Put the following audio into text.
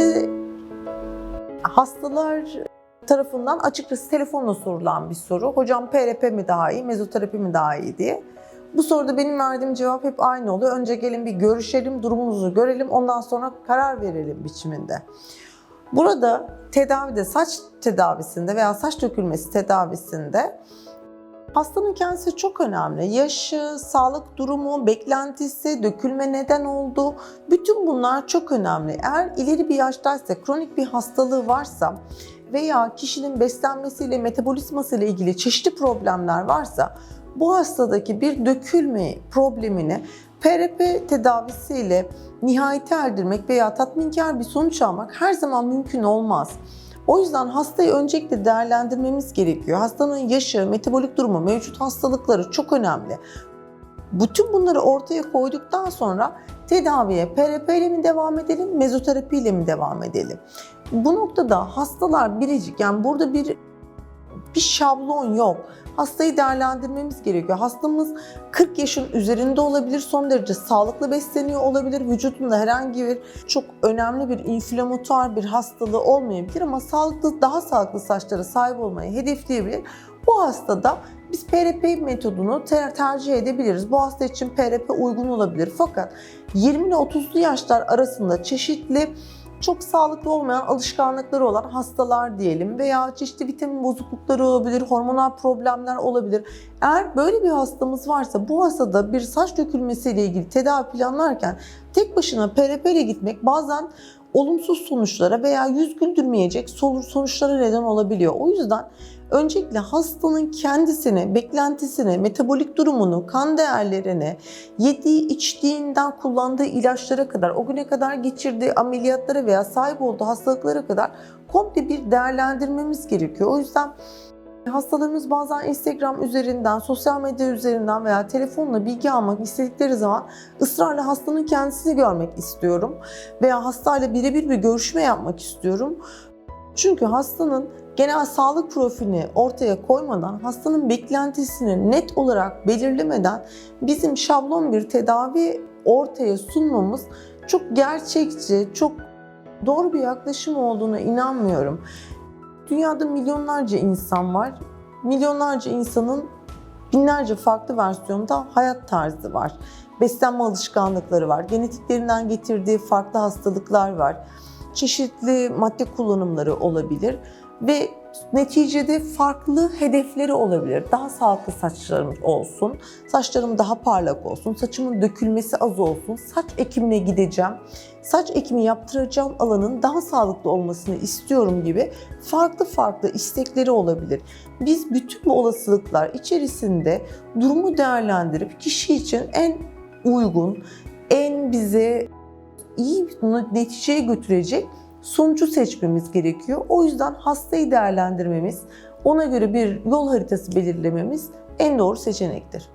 Şimdi hastalar tarafından açıkçası telefonla sorulan bir soru. Hocam PRP mi daha iyi, mezoterapi mi daha iyi diye. Bu soruda benim verdiğim cevap hep aynı oluyor. Önce gelin bir görüşelim, durumunuzu görelim, ondan sonra karar verelim biçiminde. Burada tedavide, saç tedavisinde veya saç dökülmesi tedavisinde hastanın kendisi çok önemli. Yaşı, sağlık durumu, beklentisi, dökülme neden oldu. Bütün bunlar çok önemli. Eğer ileri bir yaştaysa, kronik bir hastalığı varsa veya kişinin beslenmesiyle, metabolizmasıyla ilgili çeşitli problemler varsa bu hastadaki bir dökülme problemini PRP tedavisiyle nihayete erdirmek veya tatminkar bir sonuç almak her zaman mümkün olmaz. O yüzden hastayı öncelikle değerlendirmemiz gerekiyor. Hastanın yaşı, metabolik durumu, mevcut hastalıkları çok önemli. Bütün bunları ortaya koyduktan sonra tedaviye PRP ile mi devam edelim, mezoterapi ile mi devam edelim? Bu noktada hastalar biricik, yani burada bir bir şablon yok. Hastayı değerlendirmemiz gerekiyor. Hastamız 40 yaşın üzerinde olabilir, son derece sağlıklı besleniyor olabilir, vücudunda herhangi bir çok önemli bir inflamatuar bir hastalığı olmayabilir ama sağlıklı, daha sağlıklı saçlara sahip olmayı hedefleyebilir. Bu hastada biz PRP metodunu ter- tercih edebiliriz. Bu hasta için PRP uygun olabilir. Fakat 20 ile 30'lu yaşlar arasında çeşitli çok sağlıklı olmayan alışkanlıkları olan hastalar diyelim veya çeşitli vitamin bozuklukları olabilir, hormonal problemler olabilir. Eğer böyle bir hastamız varsa bu hastada bir saç dökülmesiyle ilgili tedavi planlarken tek başına PRP ile gitmek bazen olumsuz sonuçlara veya yüz güldürmeyecek sonuçlara neden olabiliyor. O yüzden öncelikle hastanın kendisini, beklentisini, metabolik durumunu, kan değerlerini, yediği, içtiğinden kullandığı ilaçlara kadar, o güne kadar geçirdiği ameliyatlara veya sahip olduğu hastalıklara kadar komple bir değerlendirmemiz gerekiyor. O yüzden Hastalarımız bazen Instagram üzerinden, sosyal medya üzerinden veya telefonla bilgi almak istedikleri zaman ısrarla hastanın kendisini görmek istiyorum veya hastayla birebir bir görüşme yapmak istiyorum. Çünkü hastanın genel sağlık profilini ortaya koymadan, hastanın beklentisini net olarak belirlemeden bizim şablon bir tedavi ortaya sunmamız çok gerçekçi, çok doğru bir yaklaşım olduğuna inanmıyorum. Dünyada milyonlarca insan var. Milyonlarca insanın binlerce farklı versiyonda hayat tarzı var. Beslenme alışkanlıkları var. Genetiklerinden getirdiği farklı hastalıklar var. Çeşitli madde kullanımları olabilir ve neticede farklı hedefleri olabilir. Daha sağlıklı saçlarım olsun, saçlarım daha parlak olsun, saçımın dökülmesi az olsun, saç ekimine gideceğim, saç ekimi yaptıracağım alanın daha sağlıklı olmasını istiyorum gibi farklı farklı istekleri olabilir. Biz bütün bu olasılıklar içerisinde durumu değerlendirip kişi için en uygun, en bize iyi bir neticeye götürecek sonucu seçmemiz gerekiyor. O yüzden hastayı değerlendirmemiz, ona göre bir yol haritası belirlememiz en doğru seçenektir.